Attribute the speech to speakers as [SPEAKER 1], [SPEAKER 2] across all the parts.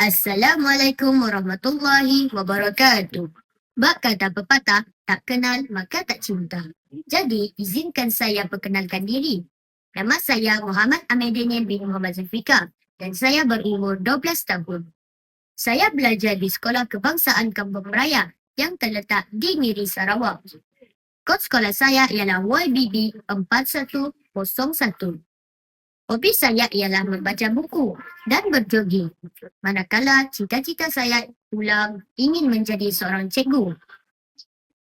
[SPEAKER 1] Assalamualaikum warahmatullahi wabarakatuh. Bak kata pepatah, tak kenal maka tak cinta. Jadi, izinkan saya perkenalkan diri. Nama saya Muhammad Ahmedin bin Muhammad Zulfikar dan saya berumur 12 tahun. Saya belajar di Sekolah Kebangsaan Kampung Raya yang terletak di Miri, Sarawak. Kod sekolah saya ialah YBB 4101. Hobi saya ialah membaca buku dan berjoging. Manakala cita-cita saya pula ingin menjadi seorang cikgu.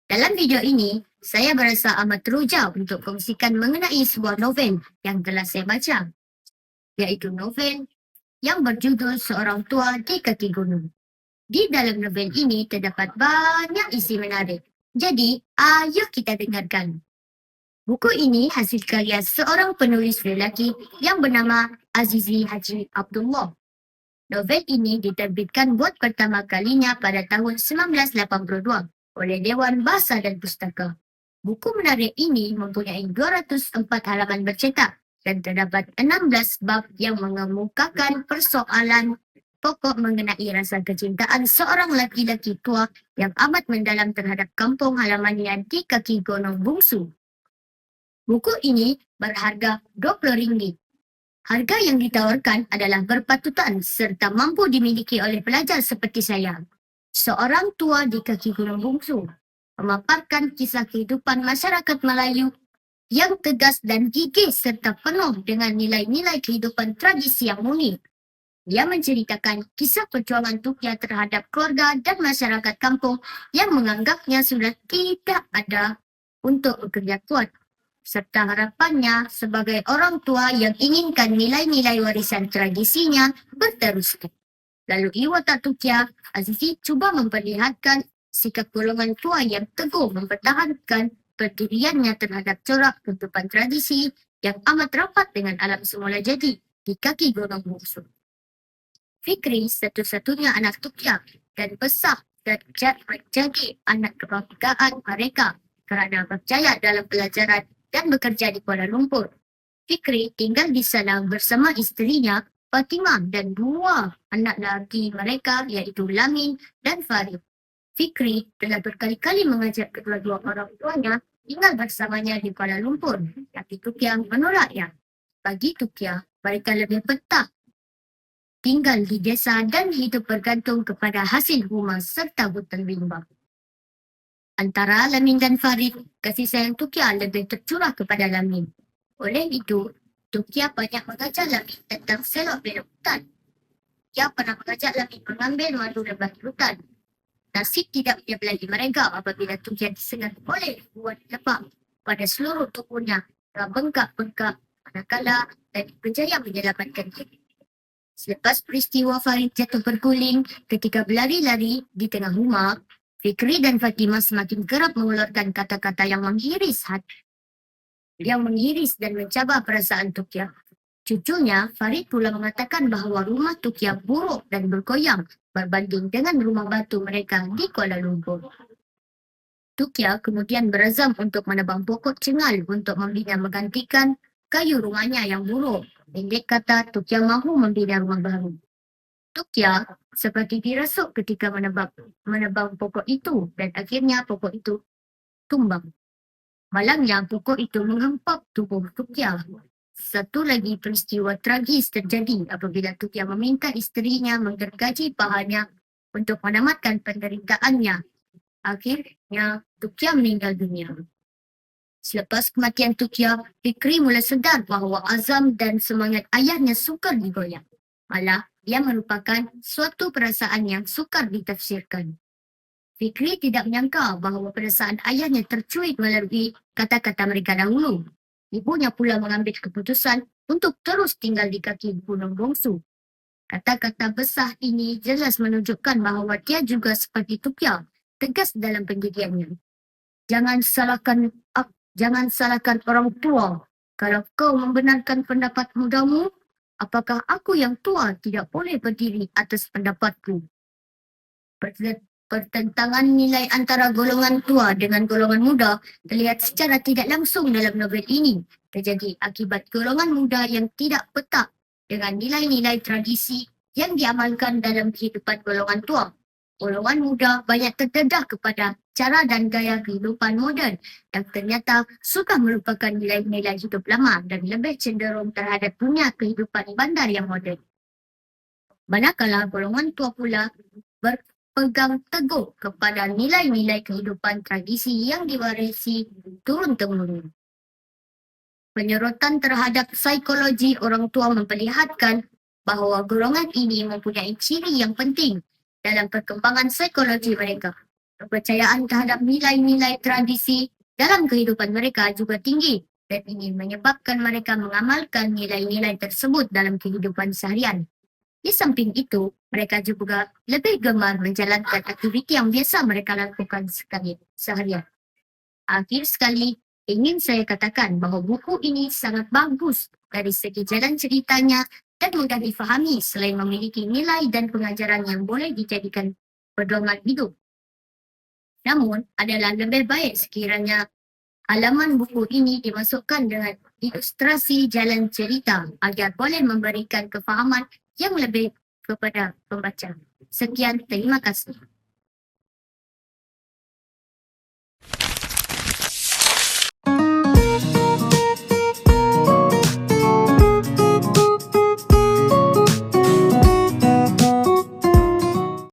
[SPEAKER 1] Dalam video ini, saya berasa amat teruja untuk kongsikan mengenai sebuah novel yang telah saya baca. Iaitu novel yang berjudul Seorang Tua di Kaki Gunung. Di dalam novel ini terdapat banyak isi menarik. Jadi, ayo kita dengarkan. Buku ini hasil karya seorang penulis lelaki yang bernama Azizi Haji Abdullah. Novel ini diterbitkan buat pertama kalinya pada tahun 1982 oleh Dewan Bahasa dan Pustaka. Buku menarik ini mempunyai 204 halaman bercetak dan terdapat 16 bab yang mengemukakan persoalan pokok mengenai rasa kecintaan seorang laki-laki tua yang amat mendalam terhadap kampung halamannya di kaki gunung bungsu. Buku ini berharga RM20. Harga yang ditawarkan adalah berpatutan serta mampu dimiliki oleh pelajar seperti saya. Seorang tua di kaki gunung bungsu memaparkan kisah kehidupan masyarakat Melayu yang tegas dan gigih serta penuh dengan nilai-nilai kehidupan tradisi yang unik. Dia menceritakan kisah perjuangan Tukia terhadap keluarga dan masyarakat kampung yang menganggapnya sudah tidak ada untuk bekerja kuat serta harapannya sebagai orang tua yang inginkan nilai-nilai warisan tradisinya berteruskan. Lalu Iwata Tukia, Azizi cuba memperlihatkan sikap golongan tua yang teguh mempertahankan pendiriannya terhadap corak kehidupan tradisi yang amat rapat dengan alam semula jadi di kaki gunung bungsu. Fikri satu-satunya anak Tukia dan besar dan jadi anak kebanggaan mereka kerana berjaya dalam pelajaran dan bekerja di Kuala Lumpur. Fikri tinggal di sana bersama isterinya Fatimah dan dua anak lagi mereka iaitu Lamin dan Farid. Fikri telah berkali-kali mengajak kedua-dua orang tuanya tinggal bersamanya di Kuala Lumpur. Tapi Tukia menolaknya. Bagi Tukia, mereka lebih betah tinggal di desa dan hidup bergantung kepada hasil rumah serta hutan bimbang. Antara Lamin dan Farid, kasih sayang Tukia lebih tercurah kepada Lamin. Oleh itu, Tukia banyak mengajar Lamin tentang selok belok hutan. Dia pernah mengajak Lamin mengambil madu lebat hutan. Nasib tidak menyebelagi mereka apabila Tukia disengat oleh buat lepak pada seluruh tubuhnya bengkak-bengkak manakala dan berjaya menyelamatkan diri. Selepas peristiwa Farid jatuh berguling ketika berlari-lari di tengah rumah, Fikri dan Fatimah semakin kerap mengeluarkan kata-kata yang menghiris hati. Yang menghiris dan mencabar perasaan Tukia. Cucunya, Farid pula mengatakan bahawa rumah Tukia buruk dan bergoyang berbanding dengan rumah batu mereka di Kuala Lumpur. Tukia kemudian berazam untuk menebang pokok cengal untuk membina menggantikan kayu rumahnya yang buruk. Pendek kata, Tukia mahu membina rumah baru. Tukia seperti dirasuk ketika menebang, menebang pokok itu dan akhirnya pokok itu tumbang. Malangnya pokok itu menghempap tubuh Tukia. Satu lagi peristiwa tragis terjadi apabila Tukia meminta isterinya menggergaji pahanya untuk menamatkan penderitaannya. Akhirnya Tukia meninggal dunia. Selepas kematian Tukia, Fikri mula sedar bahawa azam dan semangat ayahnya sukar digoyang. Malah, ia merupakan suatu perasaan yang sukar ditafsirkan. Fikri tidak menyangka bahawa perasaan ayahnya tercuit melalui kata-kata mereka dahulu. Ibunya pula mengambil keputusan untuk terus tinggal di kaki Gunung Bongsu. Kata-kata besar ini jelas menunjukkan bahawa dia juga seperti Tukia, tegas dalam pendiriannya. Jangan salahkan jangan salahkan orang tua Kalau kau membenarkan pendapat mudamu, apakah aku yang tua tidak boleh berdiri atas pendapatku? Perten- Pertentangan nilai antara golongan tua dengan golongan muda terlihat secara tidak langsung dalam novel ini. Terjadi akibat golongan muda yang tidak petak dengan nilai-nilai tradisi yang diamalkan dalam kehidupan golongan tua. Golongan muda banyak terdedah kepada cara dan gaya kehidupan moden yang ternyata sudah merupakan nilai-nilai hidup lama dan lebih cenderung terhadap dunia kehidupan bandar yang moden. Manakala golongan tua pula berpegang teguh kepada nilai-nilai kehidupan tradisi yang diwarisi turun-temurun. Penyerotan terhadap psikologi orang tua memperlihatkan bahawa golongan ini mempunyai ciri yang penting dalam perkembangan psikologi mereka. Kepercayaan terhadap nilai-nilai tradisi dalam kehidupan mereka juga tinggi dan ini menyebabkan mereka mengamalkan nilai-nilai tersebut dalam kehidupan seharian. Di samping itu, mereka juga lebih gemar menjalankan aktiviti yang biasa mereka lakukan sekali seharian. Akhir sekali, ingin saya katakan bahawa buku ini sangat bagus dari segi jalan ceritanya dan mudah difahami selain memiliki nilai dan pengajaran yang boleh dijadikan pedoman hidup. Namun, adalah lebih baik sekiranya halaman buku ini dimasukkan dengan ilustrasi jalan cerita agar boleh memberikan kefahaman yang lebih kepada pembaca. Sekian, terima kasih.